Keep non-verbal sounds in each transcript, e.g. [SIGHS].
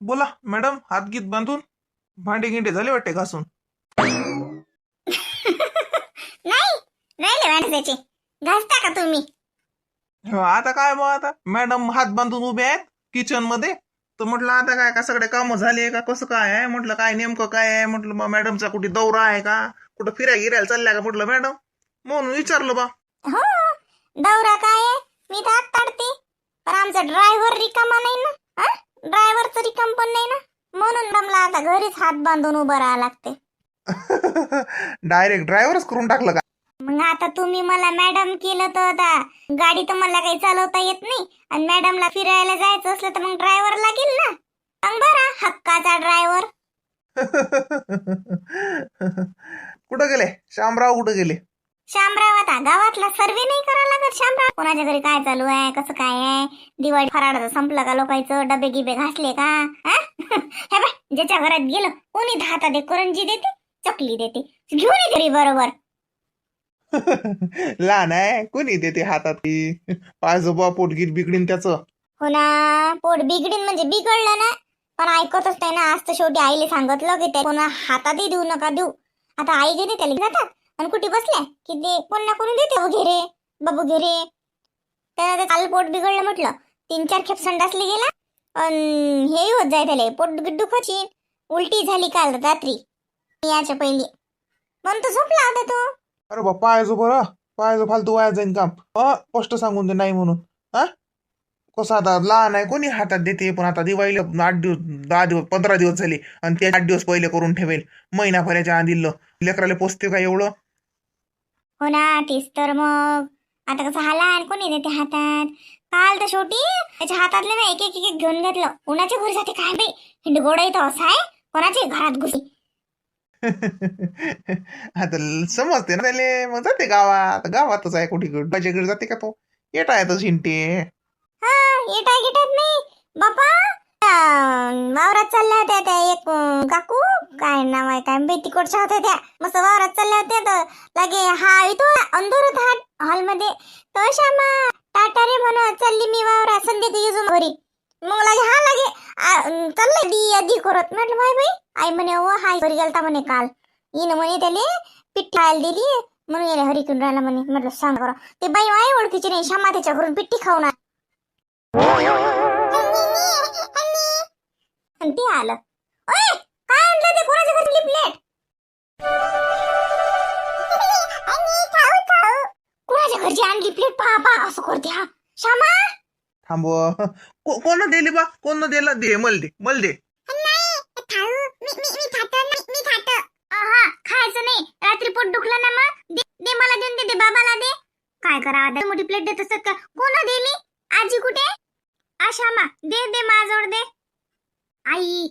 बोला मॅडम हात गीत बांधून भांडे गिंडे झाले वाटते घासून. [LAUGHS] नाही राहिले माणसाचे. घासता का तुम्ही? हो, आता काय मग आता? मॅडम हात बांधून उभे आहेत किचनमध्ये. तर म्हटलं आता काय का सगळे कामं झाले का? कसं काय आहे? म्हटलं काय नेमकं काय आहे? म्हटलं मग मॅडमचा कुठे दौरा आहे का? कुठं फिरायला गिरायला चालल्या का? म्हटलं मॅडम म्हणून विचारलं बा. हो दौरा काय आहे? मी तर आत ताडते पण आमचा ड्रायव्हर रिकामा नाही ना? ड्रायव्हरचं रिकाम पण नाही ना. म्हणून मला आता घरीच हात बांधून उभं राहावं लागते डायरेक्ट ड्रायव्हरच करून टाकलं का? मग आता तुम्ही मला मॅडम केलं तर आता गाडी तर मला काही चालवता येत नाही. आणि मॅडमला फिरायला जायचं असलं तर मग ड्रायव्हर लागेल ना. मग बरा हक्काचा ड्रायव्हर [LAUGHS] कुठं गेले? शामराव कुठं गेले? शामराव आता गावातला सर्वे नाही करावा लागत शामराव. कोणाच्या घरी काय चालू आहे? कसं काय आहे? दिवाळी फराळाचं संपलं का लोकांचं? डबे गिबे घासले का? हा? [LAUGHS] हे बाय ज्याच्या घरात गेलं कोणी हातात एक करंजी देते चकली देते. घेऊन घरी बरोबर. [LAUGHS] लहान आहे कोणी देते हातात? ती पायजोबा पोटगीर बिगडीन त्याचं. हो ना पोट बिघडीन म्हणजे बिघडलं ना. पण ऐकतच नाही ना आज तर शेवटी आईला सांगितलं की त्या कोणा हातातही देऊ नका देऊ. आता आई देते त्याला जातात. आणि कुठे बसल्या? की ते कोण ना कोणी देते हो घेरे बाबू घेरे त्याला काल पोट बिघडलं म्हटलं. तीन चार खेप संडासले गेला. अन हे होत जाय त्याला पोट दुखची उलटी झाली काल रात्री. याच्या पहिली. म्हणून तो झोपला होता तो. अरे बा पायजो बरं. पायजो फालतू वाया जाईन काम. अ स्पष्ट सांगून दे नाही म्हणून. हा कसं आता लहान आहे कोणी हातात देते पण आता? दिवाळीला आठ दिवस दहा दिवस पंधरा दिवस झाले. आणि ते आठ दिवस पहिले करून ठेवेल. महिनाभराच्या आधी दिलं लेकराला पोचते का एवढं? हो ना तेच तर मग. आता कसं हाला कोणी देते हातात? काल तर शेवटी त्याच्या हातातले ना एक एक एक घेऊन घेतलं. कोणाच्या घरी जाते काय बाई? हिंडगोडा इथं असा आहे कोणाच्या घरात घुसी [LAUGHS] आता समजते ना त्याले. मग जाते गावात. गावातच आहे कुठे घरी जाते का तो? येत आहे तो शिंटे हा येटाय गिटात नाही. बापा वावरात चालल्या होत्या त्या एक अं, काकू? काय नाव आहे काय बाई तिकडच्या होत्या त्या? मस्त वावरात चालल्या होत्या तर लगे हा येतो अंधार होता हॉलमध्ये. तो श्यामा टाटा रे चालली मी वावरात संध्याकाळी येजो घरी. मग लगे हा लगे आ, अं, चाललंय दी अधी करत. म्हटलं बाय बाई. आई म्हणे हो, ओ हाय घरी गेलता म्हणे काल. येईन म्हणे त्याले पिठ्ठी खायला दिली. म्हणून याला हरी करून राहिला म्हणे. म्हटलं सांग बरं. ते बाई आहे ओळखीची नाही श्यामा त्याच्या घरून पिठ्ठी खाऊन आली. आणि ते आलं. ओय काय आणलं ते कोणाच्या घरची प्लेट कोणाच्या घरची आणली प्लेट पहा पहा असं करते हा. श्यामा? कोण दिली बा? कोण दिला? दे मल दे मल दे. आहा, खायचं नाही. रात्री पोट दुखलं ना मग? दे दे मला देऊन दे दे बाबाला दे. काय करा आता मोठी प्लेट देत असतात का? कोण दिली? आजी कुठे? आशामा दे दे माझ्याजवळ दे. आई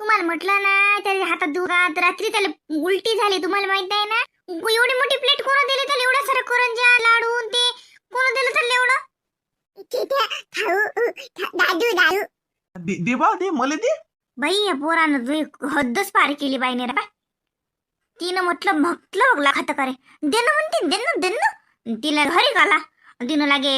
तुम्हाला म्हटलं ना त्याच्या हातात दुरात रात्री त्याला उलटी झाली. तुम्हाला माहीत आहे ना एवढी मोठी प्लेट कोण दिली त्याला? एवढा सारा करंजा लाडू ते कोण दिलं त्याला एवढं? दादू दादू. दे दे बा दे मला दे. बाई या पोरानं जो हद्दच पार केली बाईने रे तिनं म्हटलं म्हटलं बघला खातं करे. दे ना म्हणते दे ना दे ना. तिला घरी घाला. तिनं लागे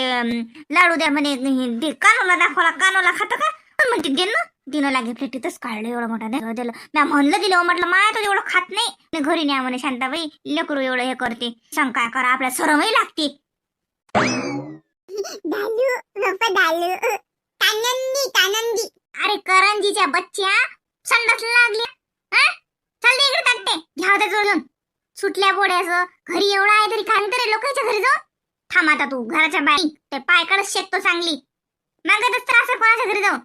लाडू द्या म्हणे हे दे कानोला दाखवला कानोला खातं का? म्हणते दे ना. तिनं लागे प्लेटीतच काढलं एवढं मोठं द्या दिलं. म्या म्हणलं दिलं म्हटलं माया तर एवढं खात नाही. घरी न्या म्हणे शांताबाई लेकरू एवढं हे करते. सांग काय करा आपल्या सरमही लागते. अरे करंजीच्या बच्च्या संडास लागल्या हा चल दे इकडे टाकते घ्या होत्या जोडून सुटल्या पोड्याचं घरी एवढा आहे तरी काय तरी लोकांच्या घरी जाऊ. थांब आता तू घराच्या बाई ते पाय काढत शेकतो चांगली मागत असतं असं कोणाच्या घरी जाऊ.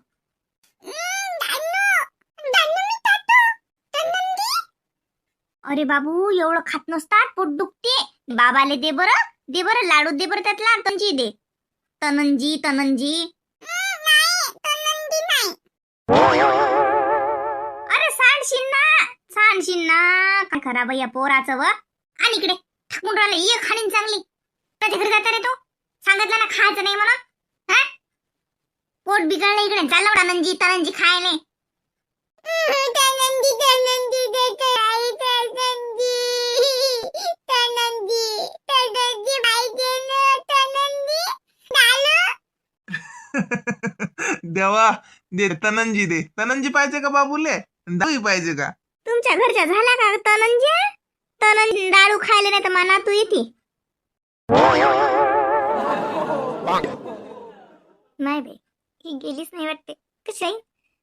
अरे बाबू एवढं खात नसतात पोट दुखते. बाबाले दे बरं दे बरं लाडू दे बरं त्यातला तनजी दे. तनंजी तनंजी. अरे सांडशील ना सांडशील ना काय खराब या पोराचं व? आणि इकडे. ठाकून राहिलं ये खाणीन चांगली. त्याच्या घरी जाता रे तो. सांगितलं ना खायचं नाही म्हणून. पोट बिघडलं इकडे. चालवडा तनंजी तनंजी खायले तनंजी तनंजी आई तनंजी तनंजी तनंजी पाहिजे ना तनंजी देवा दे तनंजी दे. तनंजी पाहिजे का बाबूले? दही पाहिजे का? तुमच्या घरच्या झाला का तनंजी? तनंजी दारू खायला नाही तर मना तू येते. नाही बाई ही गेलीच नाही वाटते. कशी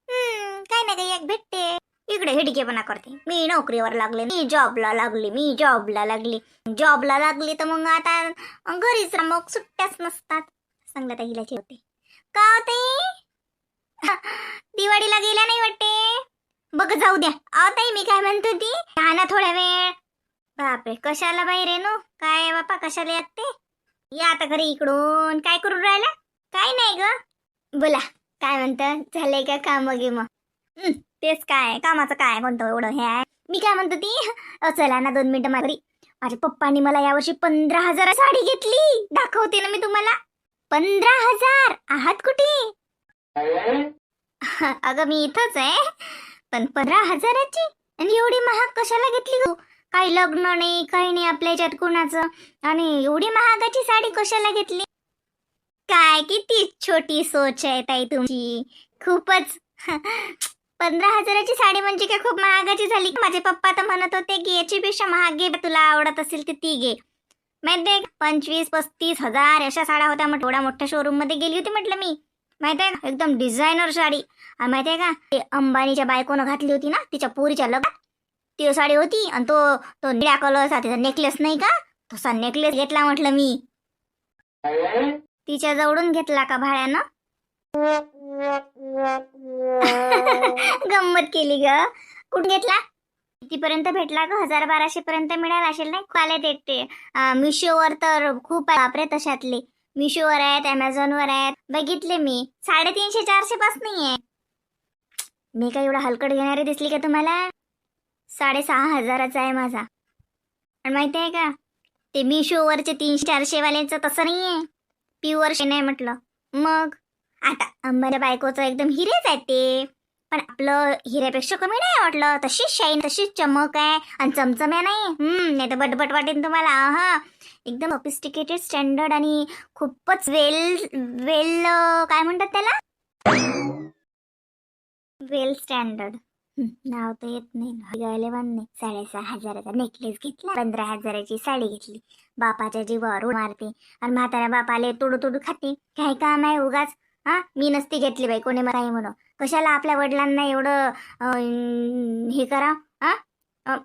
काय नाही काही एक भेटते. इकडे हिडकेपणा करते. मी नोकरीवर लागले मी जॉबला लागली मी जॉबला लागली. जॉबला लागली तर मग आता घरीच मग सुट्ट्याच नसतात. चांगलं त्या होते का होते दिवाळीला गेल्या नाही वाटते. बघ जाऊ द्या. अहो ताई मी काय म्हणतो ती ना थोड्या वेळ. बापरे कशाला बाई रेनू काय बापा कशाला येते? या आता घरी इकडून. काय करून राहिला? काय नाही ग. बोला काय म्हणत? झालंय का काम गे मग? तेच काय कामाचं काय कोणतं एवढं हे आहे. मी काय म्हणतो ती चला ना दोन मिनिटं माझ्या माझ्या पप्पांनी मला यावर्षी पंधरा हजार साडी घेतली. दाखवते ना मी तुम्हाला. पंधरा हजार. आहात कुठे? [LAUGHS] अगं मी इथंच आहे. पण पंधरा हजाराची? आणि एवढी महाग कशाला घेतली गो? काही लग्न नाही काही नाही आपल्या याच्यात कोणाचं. आणि एवढी महागाची साडी कशाला घेतली? काय किती छोटी सोच आहे ताई तुमची. खूपच. [LAUGHS] पंधरा हजाराची साडी म्हणजे काय खूप महागाची झाली. माझे पप्पा तर म्हणत होते की याची पेक्षा महाग घे तुला आवडत असेल तर ती घे. माहिती आहे पंचवीस पस्तीस हजार अशा साड्या होत्या. मग एवढ्या मोठ्या शोरूममध्ये गेली होती म्हटलं मी. माहिती आहे ना? एकदम डिझायनर साडी. आणि माहिती आहे का? ते अंबानीच्या बायकोनं घातली होती ना तिच्या पोरीच्या लग्नात. ती साडी होती आणि तो तो निळ्या कलरचा तिचा नेकलेस नाही का? तसा नेकलेस घेतला म्हटलं मी. तिच्या जवळून घेतला का भाड्यानं? [LAUGHS] गंमत केली ग. कुठून घेतला? कितीपर्यंत भेटला ग? हजार बाराशे पर्यंत मिळाला असेल नाही? क्वालिटी ते मिशोवर तर खूप आहे बापरे तशातले. मिशोवर आहेत अमेझॉनवर आहेत. बघितले मी. साडेतीनशे चारशे पासून नाही आहे मी काय एवढा हलकट घेणारी दिसली का तुम्हाला? साडेसहा हजाराचा आहे माझा. आणि माहिती आहे का? ते मिशोवरचे तीनशे चारशेवाल्यांचं तसं नाही आहे प्युअर शे नाही म्हटलं. मग? आता अंबऱ्या बायकोचं एकदम हिरेच आहे ते. पण आपलं हिऱ्यापेक्षा कमी नाही वाटलं. तशीच शाईन तशीच चमक आहे. आणि चमचम्या नाही. हम्म नाही तर बटबट वाटेल तुम्हाला. हा एकदम सोफिस्टिकेटेड स्टँडर्ड आणि खूपच वेल वेल काय म्हणतात त्याला? वेल स्टँडर्ड नाव तर येत नाही. गायले नाही साडेसहा हजाराचा नेकलेस घेतला. पंधरा हजाराची साडी घेतली. बापाच्या जीवावर उड मारते. आणि म्हाताऱ्या बापाले तुडू तुडू खाते. काय काम आहे उगाच. हा मी नसती घेतली बाई कोणी मला म्हणू कशाला आपल्या वडिलांना एवढं हे करा? हा?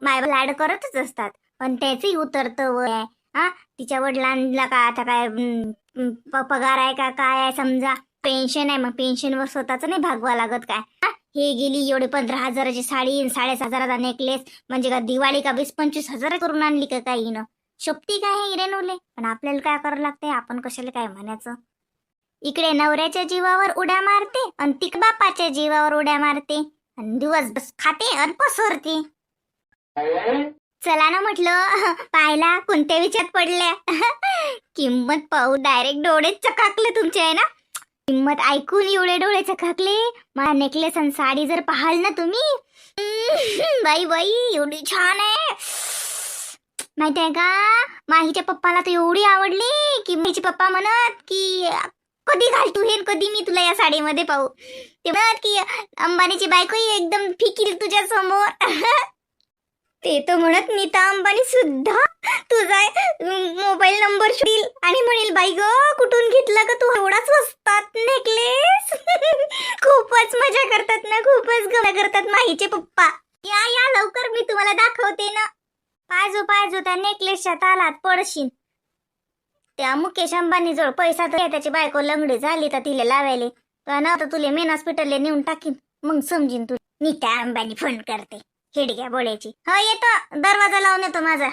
माय लाड करतच असतात. पण त्याचंही उतरतं वय आहे. हा? तिच्या वडिलांना का आता काय प- पगार आहे का काय आहे समजा? पेन्शन आहे मग पेन्शनवर स्वतःच नाही भागवा लागत काय? हा? हे गेली एवढे पंधरा हजाराची साडी साडेस साडेसहा हजाराचा नेकलेस म्हणजे का दिवाळी का वीस पंचवीस हजार करून आणली का काही न शोभती काय हे इरेनोले पण आपल्याला काय करावं लागतंय? आपण कशाला काय म्हणायचं? इकडे नवऱ्याच्या जीवावर उड्या मारते आणि तिक बापाच्या जीवावर उड्या मारते. आणि दिवस बस खाते आणि पसरते. चला ना म्हटलं. [LAUGHS] पाहिला कोणत्या विचार पडल्या. [LAUGHS] किंमत पाहू डायरेक्ट डोळेच चकाकले तुमचे आहे ना? किंमत ऐकून एवढे डोळे चकाकले? मला नेकलेस आणि साडी जर पाहाल ना तुम्ही. [LAUGHS] बाई बाई एवढी छान आहे. [SIGHS] माहिती आहे का? माहीच्या पप्पाला तर एवढी आवडली की माहीचे पप्पा म्हणत की कधी घाल तू हे कधी मी तुला या साडीमध्ये पाहू? ते म्हणत की अंबानीची बायको एकदम फिकील तुझ्या समोर ते तर म्हणत नीता अंबानी सुद्धा तुझा मोबाईल नंबर शोधील. आणि म्हणेल बाई ग कुठून घेतला का तू? एवढाच स्वस्तात नेकलेस. [LAUGHS] खूपच मजा करतात ना खूपच गमजा करतात माहीचे पप्पा. या या लवकर मी तुम्हाला दाखवते ना. पाजो पाजो त्या नेकलेसच्या तालात पडशीन. त्या मुकेश अंबानी जवळ पैसा तर त्याची बायको लंगडी झाली तर तिला लावायले. पण ना तर तुले मेन हॉस्पिटलला नेऊन टाकीन. मग समजीन तू नीता अंबानी फोन करते. हिडक्या बोळ्याची हो येतो. दरवाजा लावून येतो माझा.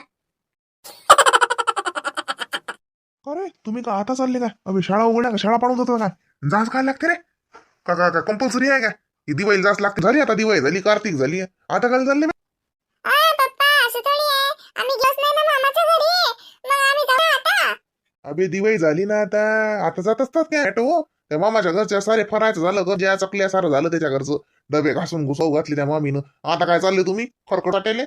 अरे तुम्ही का आता चालले का अबे शाळा उघड्या का? शाळा पाडून जातो काय? जास काय लागते रे? का का कंपल्सरी आहे का ही दिवाळी जास लागते. झाली आता दिवाळी झाली कार्तिक झाली. आता काय चालले बे? पप्पा असं थोडी आहे. आम्ही गेलोच नाही ना मामाच्या घरी. मग आम्ही जाऊ आता. अबे दिवाळी झाली ना आता. आता जात असतात काय? ऑटो त्या मामाच्या घरच्या सारे फरायचं झालं घर ज्या चकल्या सारं झालं त्याच्या घरचं. डबे घासून घुसव घातली त्या मामीनं. आता काय चालले तुम्ही? खरकट वाटेले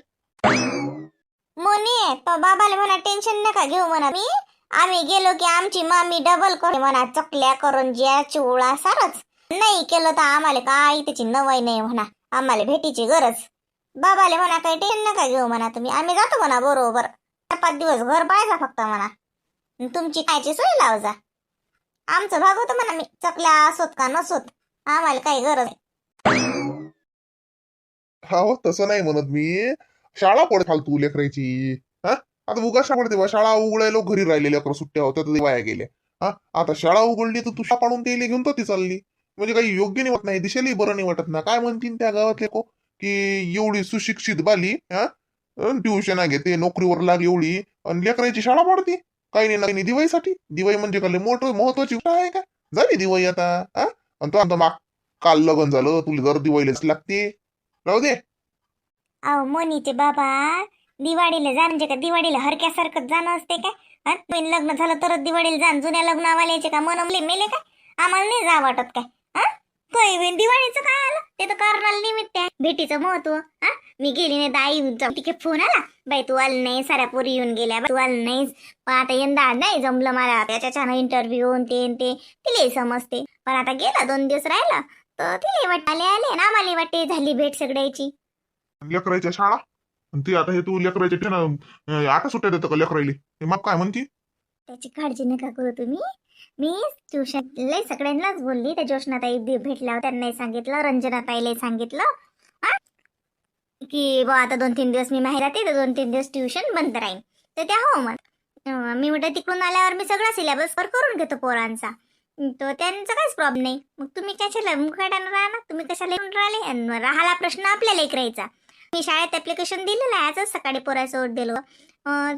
तो बाबाला म्हणा टेन्शन नका घेऊ म्हणा मी. आम्ही गेलो की आमची मामी डबल करून म्हणा चकल्या करून ज्या चिवळा सारच नाही केलं तर आम्हाला काय त्याची नवाई नाही म्हणा. आम्हाला भेटीची गरज. बाबाले म्हणा काही टेन्शन नका घेऊ म्हणा तुम्ही. आम्ही जातो म्हणा बरोबर. चार पाच दिवस घर पाहायचा फक्त म्हणा. तुमची कायची सोय लाव जा. आमचं भागवतं म्हणा मी. चकल्या असोत का नसोत आम्हाला काही गरज नाही. हो तसं नाही म्हणत मी. शाळा पड फालतू लेकरायची. हा? आता उगाच पडते तेव्हा. शाळा उघडायला घरी राहिलेल्या लेकर सुट्ट्या होत्या तर वाया गेल्या हा? आता शाळा उघडली तर तू शाळा पाडून ते घेऊन तर ती चालली. म्हणजे काही योग्य नाही वाटत नाही दिशेलाही बरं नाही वाटत ना. काय म्हणतील त्या गावातले को? की एवढी सुशिक्षित बाली हा? ट्युशन घेते नोकरीवर लाग एवढी. आणि लेकरायची शाळा पडते. काही नाही नाही. दिवाळीसाठी. दिवाळी म्हणजे काय? मोठं महत्वाची गोष्ट आहे का? झाली दिवाळी आता हा? आणि तो आता माग काल लग्न झालं तुला दर दिवाळीलाच लागते. राहू दे. अहो मोनीचे बाबा दिवाळीला जा म्हणजे का दिवाळीला हरक्यासारखं जाणं असते काय? नवीन लग्न झालं तरच दिवाळीला जाण जुन्या लग्नावाल्याचे का? मनमले मेले काय आम्हाला नाही जा वाटत काय? दिवाळीचं काय आलं? ते तर करणाला निमित्त आहे. भेटीचं महत्त्व हा? मी गेली नाही दाई तिथे फोन आला. बाई तू आली नाही साऱ्या पोरी येऊन गेल्या. बाई, तू आली नाहीस. पण आता यंदा नाही जमलं मला. त्याच्याच्यानं इंटरव्ह्यू ते न ते. तिला समजते. पण आता गेला दोन दिवस राहिला. तर तिला वाटत आले आले ना आम्हाला वाटते झाली भेट सगळ्याची. लेकरायच्या शाळा? आणि ती आता हे तू लेकरायच्या ठिकाण आता सुट्ट्या देतं का लेकरायली हे मग काय म्हणती? त्याची काळजी नका करू तुम्ही. मी ट्युशन लय सगळ्यांनाच बोलली. त्या जोशनाताई दि- भेटल्या त्यांनाही सांगितलं. रंजनाताईलाही सांगितलं? की बा आता दोन तीन दिवस मी माहेर राहते तर दोन तीन दिवस ट्युशन बंद राहील तर त्या हो मग मी म्हटलं तिकडून आल्यावर मी सगळा सिलेबस वर करून घेतो पोरांचा. तो त्यांचा काहीच प्रॉब्लेम नाही. मग तुम्ही कशाला मुखाड्यानं राहणार? तुम्ही कशाला येऊन राहिले? आणि राहिला प्रश्न आपल्याला एक राहायचा मी शाळेत ऍप्लिकेशन दिलेलं आहे आजच. सकाळी पोरासोबत दिलं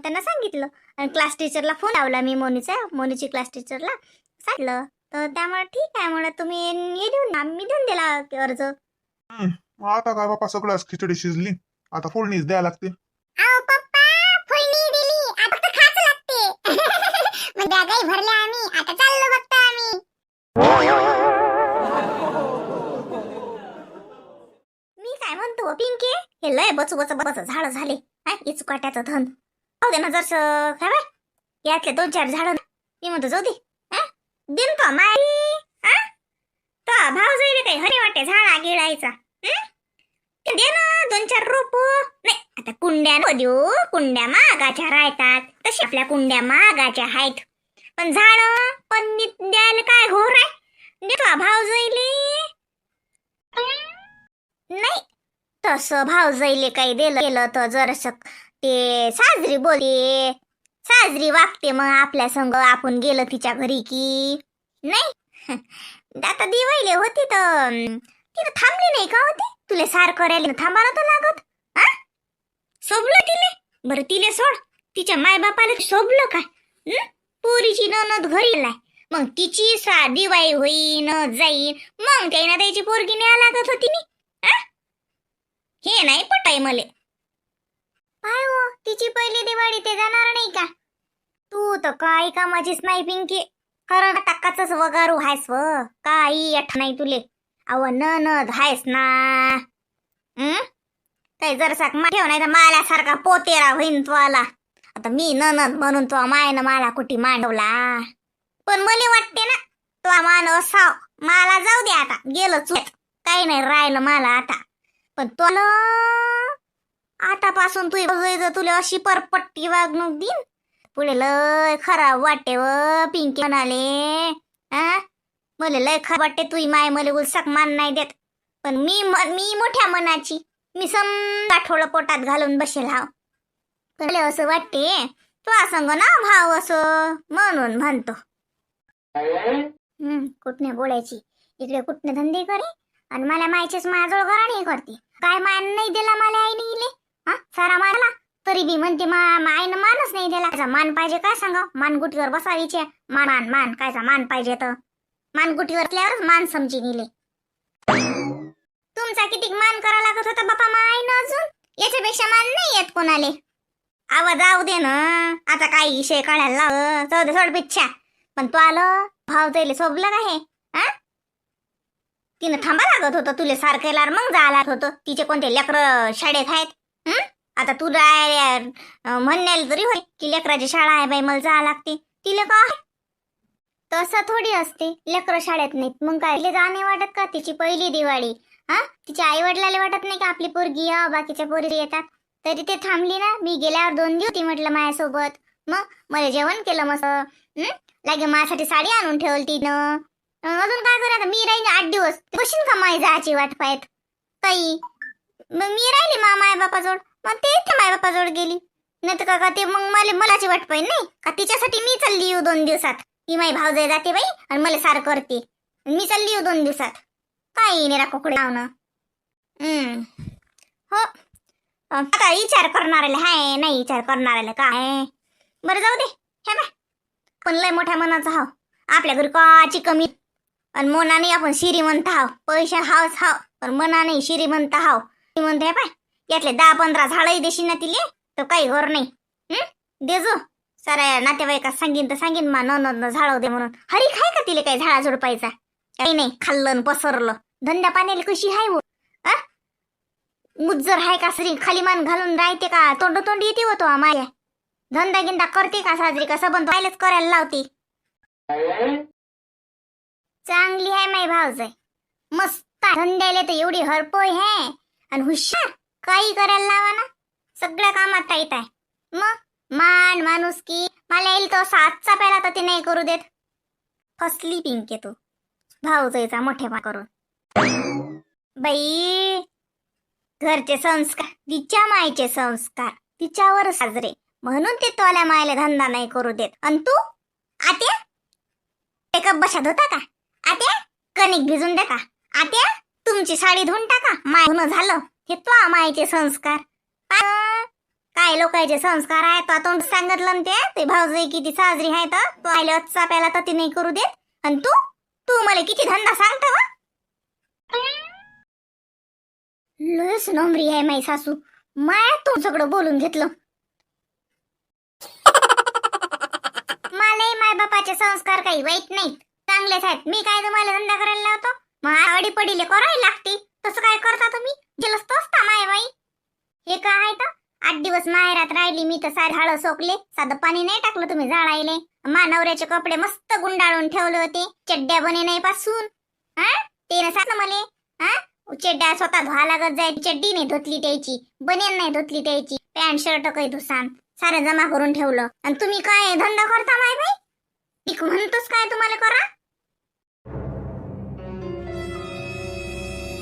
त्यांना सांगितलं. आणि क्लास टीचरला फोन लावला मी मोनीचा. मोनीची क्लास टीचरला सांगितलं. तर त्यामुळे ठीक आहे. म्हणत तुम्ही हे देऊन ना मी देऊन दिला अर्ज. आता काय बापा सगळ्याच खिचडी शिजली. आता फोडणीच द्यायला लागते. फोडणी दिली. आता तर खाच लागते. [LAUGHS] मग बॅगाही भरल्या आम्ही. आता चाललो आम्ही मी काय म्हणतो पिंके? हे लय बच बच बच झाड झाले. हा इचुकाट्याचं धन. जाऊ दे ना जरस काय बाय यातले दोन चार झाड मी म्हणतो जाऊ दे. दिन तो माई. तो भाव जाईल काही हरी वाटे झाडा गिळायचा. दे ना दोन चार रोप. नाही आता कुंड्या नको देऊ. कुंड्या मागाच्या राहतात. तशी आपल्या कुंड्या मागाच्या आहेत. पण झाड पण द्यायला काय घोर आहे देतो भाव जाईले नाही तसं भाव जाईले काही दिलं गेलं तर जरासं ते साजरी बोलते साजरी वागते मग आपल्या संग आपण गेलं तिच्या घरी की. नाही आता दिवायले होती तर तिथं थांबली नाही का होती? तुले सार करायला थांबायला तर लागत हा? सोबलं तिले? बरं तिले सोड तिच्या मायबापाला सोबलं काय? पोरीची ननद घरी लाय मग तिची सा दिवाळी होईन जाईन. मग काही ना त्याची पोरगी न्याय लागत होती मी हे नाही पटाय मले. काय हो तिची पहिली दिवाळी ते जाणार नाही का? तू तर काही कामाचीच नाही पिंकी. खरं टाकाचाच वगारू हायस व. काही अठ नाही तुले. अव ननद हायस ना. हं? काही जर साक ठेव नाही तर माल्यासारखा पोतेरा होईन तो आला आता मी ननद म्हणून तो मायनं मला कुठे मांडवला. पण मला वाटते ना तो मान असाव. मला जाऊ दे आता गेलं चुक काही नाही राहिलं मला आता. पण तो आतापासून तू तुला अशी परपट्टी वागणूक देईन. पुढे लय खराब वाटते व पिंकी म्हणाले. हा मला लय खराब वाटते तुही माय मला उलसाक मान नाही देत. पण मी म- मी मोठ्या मनाची मी समजा आठवडं पोटात घालून बसेल हाव. असं वाटते तो संग ना भाव असं म्हणून म्हणतो. हम्म कुठने बोलायची? इकडे कुठने धंदे करे? आणि मला मायचेच माझ्याजवळ घराणी करते. काय मान नाही दिला मला आईने इले? हा सारा मारला? तरी बी म्हणते मा आईनं मानच नाही दिला. त्याचा मान पाहिजे काय सांगा मानगुटीवर बसावीचे. मान मान मान कायचा मान पाहिजे तर. मानगुटीवर असल्यावरच मान समजी निले तुमचा किती मान करा लागत होता बापा मा आईनं अजून? याच्यापेक्षा मान नाही येत कोणाले. आवाज जाऊ दे ना. आता काही विषय काढायला लाव. जाऊ दे सोड पिच्छा. पण तू आलं भाव त्याला सोबलं का हे हा तिनं थांबा लागत होतं तुले सारखेला मग जायला होतं. तिचे कोणते लेकर शाळेत आहेत आता तू म्हणण्याला तरी होय की लेकराची शाळा आहे बाई मला जावं लागते. तिला का तसं थोडी असते लेकरं शाळेत नाहीत. मग काय तिला जाणे वाटत का तिची पहिली दिवाळी हा? तिच्या आई वडिलाला वाटत नाही का आपली पोरगी बाकीच्या पोरी येतात? तरी ते थांबली ना. मी गेल्यावर दोन दिवस ती म्हटलं माझ्यासोबत मग मला जेवण केलं मस्त. लागे माझ्यासाठी साडी आणून ठेवली तिनं. अजून काय करायचं मी राहीन आठ दिवस. बशीन का माई जायची वाट पाहत ताई मग मी राहिली मा माय बापाजवळ मग ते इथे माय बापाजवळ गेली. नाही तर का ते मग मला मलाची वाट पाहिजे नाही? का तिच्यासाठी मी चालली येऊ दोन दिवसात? ती माई भावजाई जाते बाई आणि मला सार करते. मी चालली येऊ दोन दिवसात. काय निरा कोकडे लावणं? हो. आता विचार करणाऱ्याला हाय नाही विचार करणाऱ्याला काय? बरं जाऊ दे. हे बाय पण लय मोठ्या मनाचा हाव. आपल्या घरी काची कमी. आणि मनाने आपण श्रीमंत हाव. पैसे हावच हाव. पण मनाने श्रीमंत हाव. श्रीमंत आहे पाय. यातले दहा पंधरा झाडही देशील ना तिले तर काही घर नाही. हम्म देजो साऱ्या नातेवाईकात सांगीन तर सांगीन मा न न झाडव दे म्हणून. हरी खाय का तिले काही झाडा झुडपायचा? काही नाही. खाल्लं पसरलं. धंदा पाण्याला कशी हाय हो मुज्जर हाय का सरी? खाली मान घालून राहते का? तोंड तोंड येते होतो माझ्या धंदा गिंदा करते का साजरी? कसं सबंध पाहिलेच करायला लावते. चांगली आहे माई भावजाई मस्त धंद्याले तर एवढी हरपोय हे. आणि हुशार. काही करायला लावा ना. सगळ्या कामात टाईट आहे. मग? मान माणूस की. मला येईल तो सातचा पहिला तर ते नाही करू देत. फसली पिंके तू. भाऊजाईचा मोठेपा करून. बाई. घरचे संस्कार. तिच्या मायचे संस्कार. तिच्यावर साजरे. म्हणून ते तोल्या मायला धंदा नाही करू देत. आणि तू आत्या मेकअप बशात होता का? आत्या कणिक भिजून दे का? आत्या तुमची साडी धुवून टाका. माय धुणं झालं. हे तो मायचे संस्कार. काय लोकांचे संस्कार आहेत? तो तोंड सांगितलं ते. ते भाऊजाई किती साजरी आहे तर तो आले अच्चा प्याला तर ती नाही करू देत. आणि तू तू मला किती धंदा सांगतो वा लस नोमरी आहे माई सासू. माया तू सगळं बोलून घेतलं. नाही माय बापाचे संस्कार काही वाईट नाहीत. चांगलेच आहेत. मी काय तुम्हाला धंदा करायला लावतो? मग आवडी पडीले करायला लागते. तसं काय करता तुम्ही? जलस्त असता माय बाई. हे काय आहे तर? आठ दिवस माहेरात राहिली मी तर सारे झाडं सोकले. साधं पाणी नाही टाकलं तुम्ही जाळायले मानवऱ्याचे कपडे मस्त गुंडाळून ठेवले होते चड्ड्या बने नाही पासून हा? ते सांग मले. हा? चड्ड्या स्वतः धुवा लागत जाय चड्डी नाही धुतली त्याची बनेन नाही धुतली त्याची. पॅन्ट शर्ट काही धुसान. सारं जमा करून ठेवलं. आणि तुम्ही काय धंदा करता माय बाई? मी म्हणतोच काय तुम्हाला करा?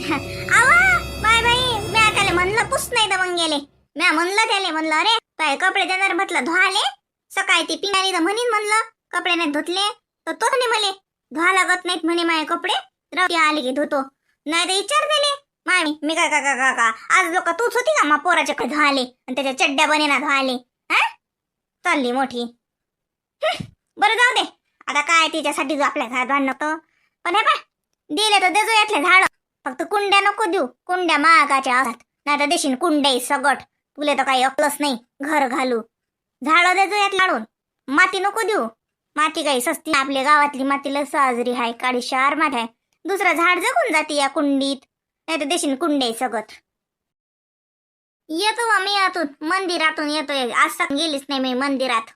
[LAUGHS] आवा बाय बाई म्या त्याला म्हणलं पुस नाही तर मग गेले म्या म्हणलं त्याले म्हणलं अरे काय कपडे देणार म्हटलं धुवाले? सकाळी ती पिंगारी तर म्हणीन म्हणलं कपडे नाही धुतले. तर तो नाही मले धुवा लागत नाहीत म्हणे माझे कपडे रवी आले की धुतो. नाही तर विचार दिले. मामी मी काय का का का का आज लोक तूच होती का मा पोराचे काय धुवाले? आणि त्याच्या चड्ड्या बने ना धुवाले. चालली मोठी. बरं जाऊ दे. आता काय तिच्यासाठी जो आपल्या घरात भांडण तर. पण हे पाय दिले तर देजो यातले झाड. फक्त कुंड्या नको देऊ. कुंड्या महागाच्या असतात नाही तर देशील कुंड्या सगट. तुले तर काही अकलच नाही. घर घालू. झाडं देजो यात लाडून. माती नको देऊ. माती काही सस्ती आपल्या गावातली मातीला साजरी आहे काळी शार माठ आहे दुसरं झाड जगून जाते या कुंडीत. नाही तर देशील कुंड्या सगट. येतो मी यातून मंदिरातून येतोय. आज गेलीच नाही मी मंदिरात.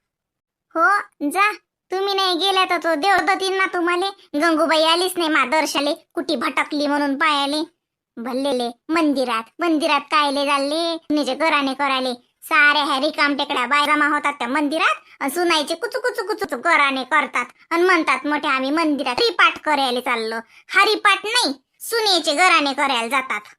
हो जा. तुम्ही नाही गेल्या तर तो देव देतील ना तुम्हाला. गंगूबाई आलीच नाही मा दर्शले. कुठी भटकली म्हणून पायाले. भल्लेले मंदिरात. मंदिरात कायले चालले निजे घराने करायले साऱ्या ह्या रिकाम टेकड्या बायरामा होतात त्या मंदिरात सुनायचे कुचू कुचू कुचू घराने करतात. आणि म्हणतात मोठे आम्ही मंदिरात हरिपाठ करायला चाललो. हरिपाठ नाही सुनेचे घराने करायला जातात.